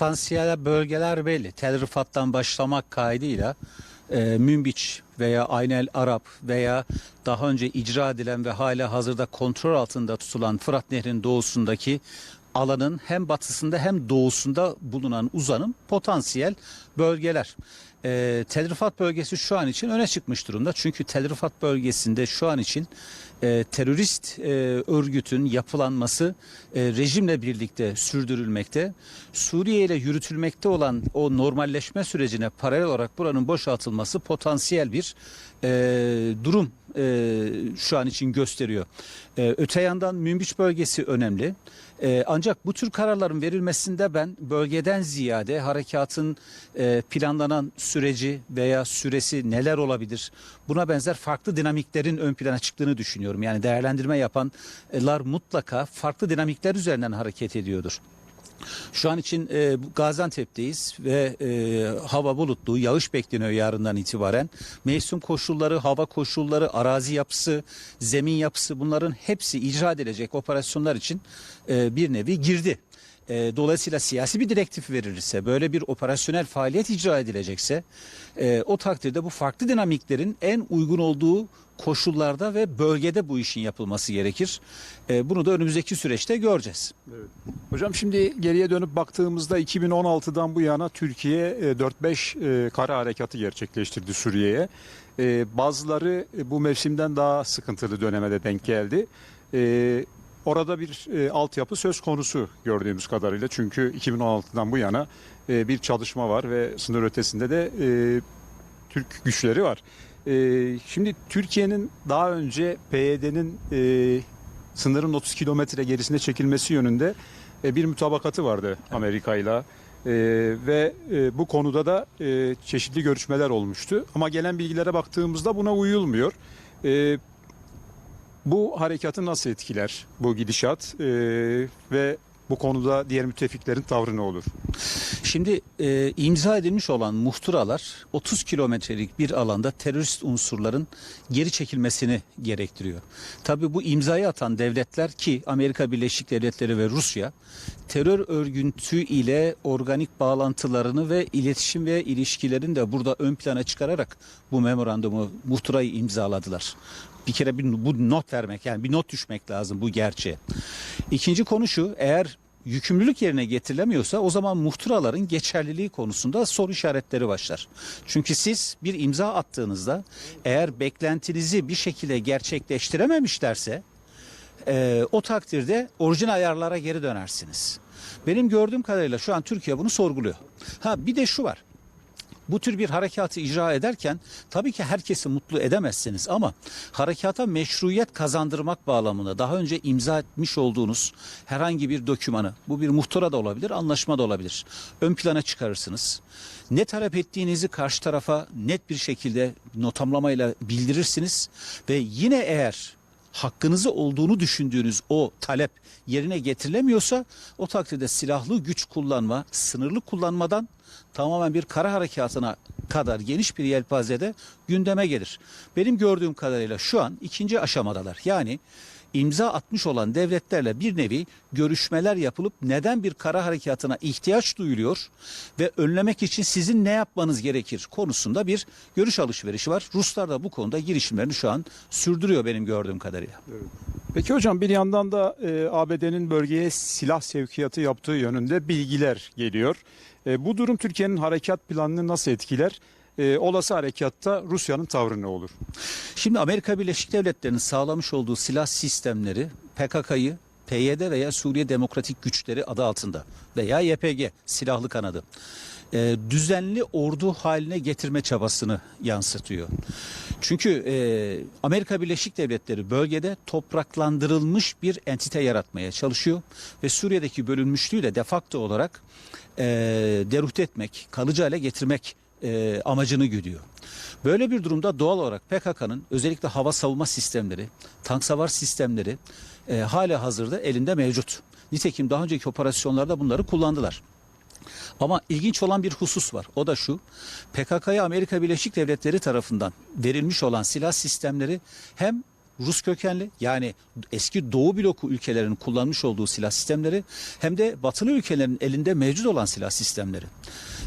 potansiyel bölgeler belli. Tel Rifat'tan başlamak kaydıyla e, Münbiç veya Aynel Arap veya daha önce icra edilen ve hala hazırda kontrol altında tutulan Fırat Nehri'nin doğusundaki alanın hem batısında hem doğusunda bulunan uzanım potansiyel bölgeler. E, Tel Rifat bölgesi şu an için öne çıkmış durumda. Çünkü Tel Rifat bölgesinde şu an için e, terörist e, örgütün yapılanması e, rejimle birlikte sürdürülmekte. Suriye ile yürütülmekte olan o normalleşme sürecine paralel olarak buranın boşaltılması potansiyel bir e, durum e, şu an için gösteriyor. E, öte yandan Münbiç bölgesi önemli. E, ancak bu tür kararların verilmesinde ben bölgeden ziyade harekatın e, planlanan süreci veya süresi neler olabilir? Buna benzer farklı dinamiklerin ön plana çıktığını düşünüyorum. Yani değerlendirme yapanlar mutlaka farklı dinamikler üzerinden hareket ediyordur. Şu an için e, Gaziantep'teyiz ve e, hava bulutlu, yağış bekleniyor yarından itibaren. Mevsim koşulları, hava koşulları, arazi yapısı, zemin yapısı bunların hepsi icra edilecek operasyonlar için e, bir nevi girdi. E, dolayısıyla siyasi bir direktif verilirse, böyle bir operasyonel faaliyet icra edilecekse e, o takdirde bu farklı dinamiklerin en uygun olduğu koşullarda ve bölgede bu işin yapılması gerekir. E, bunu da önümüzdeki süreçte göreceğiz. Hocam şimdi geriye dönüp baktığımızda 2016'dan bu yana Türkiye e, 4-5 e, kara harekatı gerçekleştirdi Suriye'ye. E, Bazıları e, bu mevsimden daha sıkıntılı döneme de denk geldi. E, Orada bir e, altyapı söz konusu gördüğümüz kadarıyla. Çünkü 2016'dan bu yana e, bir çalışma var ve sınır ötesinde de e, Türk güçleri var. E, Şimdi Türkiye'nin daha önce PYD'nin e, sınırın 30 kilometre gerisine çekilmesi yönünde e, bir mütabakatı vardı Amerika ile ve e, bu konuda da e, çeşitli görüşmeler olmuştu. Ama gelen bilgilere baktığımızda buna uyulmuyor. E, bu harekatı nasıl etkiler bu gidişat E, ve bu konuda diğer müttefiklerin tavrı ne olur? Şimdi e, imza edilmiş olan muhtıralar 30 kilometrelik bir alanda terörist unsurların geri çekilmesini gerektiriyor. Tabii bu imzayı atan devletler ki Amerika Birleşik Devletleri ve Rusya terör örgütü ile organik bağlantılarını ve iletişim ve ilişkilerini de burada ön plana çıkararak bu memorandumu muhtırayı imzaladılar. Bir kere bir, bu not vermek yani bir not düşmek lazım bu gerçeğe. İkinci konu şu eğer yükümlülük yerine getirilemiyorsa o zaman muhtıraların geçerliliği konusunda soru işaretleri başlar. Çünkü siz bir imza attığınızda eğer beklentinizi bir şekilde gerçekleştirememişlerse e, o takdirde orijinal ayarlara geri dönersiniz. Benim gördüğüm kadarıyla şu an Türkiye bunu sorguluyor. Ha bir de şu var bu tür bir harekatı icra ederken tabii ki herkesi mutlu edemezsiniz ama harekata meşruiyet kazandırmak bağlamında daha önce imza etmiş olduğunuz herhangi bir dokümanı bu bir muhtıra da olabilir anlaşma da olabilir ön plana çıkarırsınız. Ne talep ettiğinizi karşı tarafa net bir şekilde notamlamayla bildirirsiniz ve yine eğer hakkınızı olduğunu düşündüğünüz o talep yerine getirilemiyorsa o takdirde silahlı güç kullanma, sınırlı kullanmadan tamamen bir kara harekatına kadar geniş bir yelpazede gündeme gelir. Benim gördüğüm kadarıyla şu an ikinci aşamadalar. Yani imza atmış olan devletlerle bir nevi görüşmeler yapılıp neden bir kara harekatına ihtiyaç duyuluyor ve önlemek için sizin ne yapmanız gerekir konusunda bir görüş alışverişi var. Ruslar da bu konuda girişimlerini şu an sürdürüyor benim gördüğüm kadarıyla. Peki hocam bir yandan da e, ABD'nin bölgeye silah sevkiyatı yaptığı yönünde bilgiler geliyor. E, bu durum Türkiye'nin harekat planını nasıl etkiler? E, olası harekatta Rusya'nın tavrı ne olur? Şimdi Amerika Birleşik Devletleri'nin sağlamış olduğu silah sistemleri PKK'yı PYD veya Suriye Demokratik Güçleri adı altında veya YPG silahlı kanadı e, düzenli ordu haline getirme çabasını yansıtıyor. Çünkü e, Amerika Birleşik Devletleri bölgede topraklandırılmış bir entite yaratmaya çalışıyor ve Suriye'deki bölünmüşlüğü de defakto olarak e, deruht etmek, kalıcı hale getirmek e, amacını güdüyor. Böyle bir durumda doğal olarak PKK'nın özellikle hava savunma sistemleri, tank savar sistemleri e, hala hazırda elinde mevcut. Nitekim daha önceki operasyonlarda bunları kullandılar. Ama ilginç olan bir husus var. O da şu. PKK'ya Amerika Birleşik Devletleri tarafından verilmiş olan silah sistemleri hem Rus kökenli yani eski Doğu bloku ülkelerinin kullanmış olduğu silah sistemleri hem de batılı ülkelerin elinde mevcut olan silah sistemleri.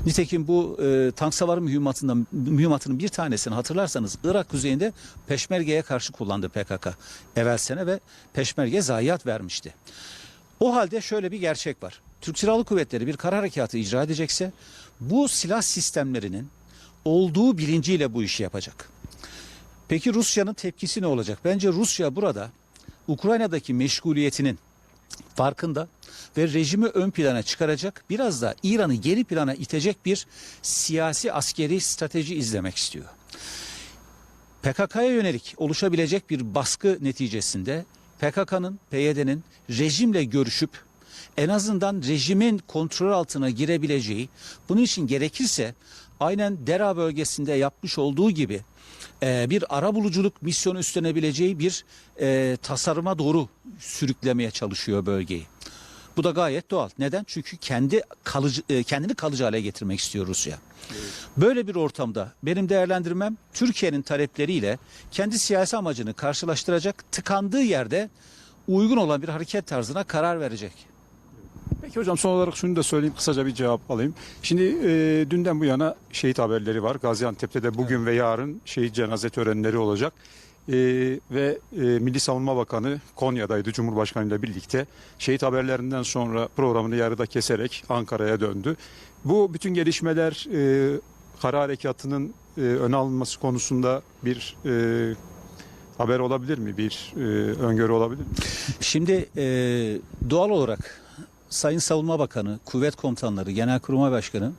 Nitekim bu e, tank savarı mühimmatından, mühimmatının bir tanesini hatırlarsanız Irak kuzeyinde Peşmerge'ye karşı kullandı PKK evvel sene ve Peşmerge zayiat vermişti. O halde şöyle bir gerçek var. Türk Silahlı Kuvvetleri bir kara harekatı icra edecekse bu silah sistemlerinin olduğu bilinciyle bu işi yapacak. Peki Rusya'nın tepkisi ne olacak? Bence Rusya burada Ukrayna'daki meşguliyetinin farkında ve rejimi ön plana çıkaracak biraz da İran'ı geri plana itecek bir siyasi askeri strateji izlemek istiyor. PKK'ya yönelik oluşabilecek bir baskı neticesinde PKK'nın, PYD'nin rejimle görüşüp en azından rejimin kontrol altına girebileceği, bunun için gerekirse aynen Dera bölgesinde yapmış olduğu gibi e, bir ara buluculuk misyonu üstlenebileceği bir e, tasarıma doğru sürüklemeye çalışıyor bölgeyi. Bu da gayet doğal. Neden? Çünkü kendi kalıcı, e, kendini kalıcı hale getirmek istiyor Rusya. Böyle bir ortamda benim değerlendirmem Türkiye'nin talepleriyle kendi siyasi amacını karşılaştıracak, tıkandığı yerde uygun olan bir hareket tarzına karar verecek. Peki hocam son olarak şunu da söyleyeyim kısaca bir cevap alayım. Şimdi e, dünden bu yana şehit haberleri var. Gaziantep'te de bugün ve yarın şehit cenaze törenleri olacak. E, ve e, Milli Savunma Bakanı Konya'daydı Cumhurbaşkanı ile birlikte. Şehit haberlerinden sonra programını yarıda keserek Ankara'ya döndü. Bu bütün gelişmeler e, kara harekatının e, öne alınması konusunda bir e, haber olabilir mi? Bir e, öngörü olabilir mi? Şimdi e, doğal olarak Sayın Savunma Bakanı, kuvvet komutanları, Genelkurmay Başkanı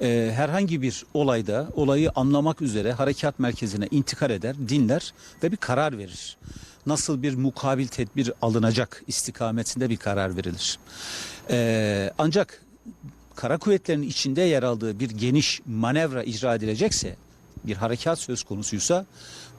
e, herhangi bir olayda olayı anlamak üzere harekat merkezine intikal eder, dinler ve bir karar verir. Nasıl bir mukabil tedbir alınacak istikametinde bir karar verilir. E, ancak kara kuvvetlerinin içinde yer aldığı bir geniş manevra icra edilecekse, bir harekat söz konusuysa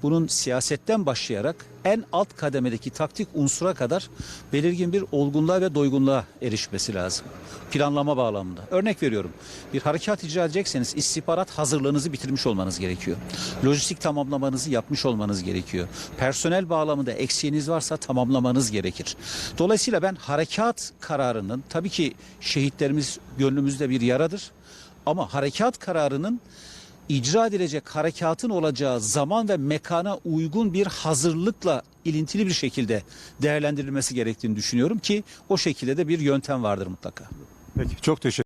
bunun siyasetten başlayarak en alt kademedeki taktik unsura kadar belirgin bir olgunluğa ve doygunluğa erişmesi lazım. Planlama bağlamında. Örnek veriyorum. Bir harekat icra edecekseniz istihbarat hazırlığınızı bitirmiş olmanız gerekiyor. Lojistik tamamlamanızı yapmış olmanız gerekiyor. Personel bağlamında eksiğiniz varsa tamamlamanız gerekir. Dolayısıyla ben harekat kararının tabii ki şehitlerimiz gönlümüzde bir yaradır. Ama harekat kararının icra edilecek harekatın olacağı zaman ve mekana uygun bir hazırlıkla ilintili bir şekilde değerlendirilmesi gerektiğini düşünüyorum ki o şekilde de bir yöntem vardır mutlaka. Peki çok teşekkür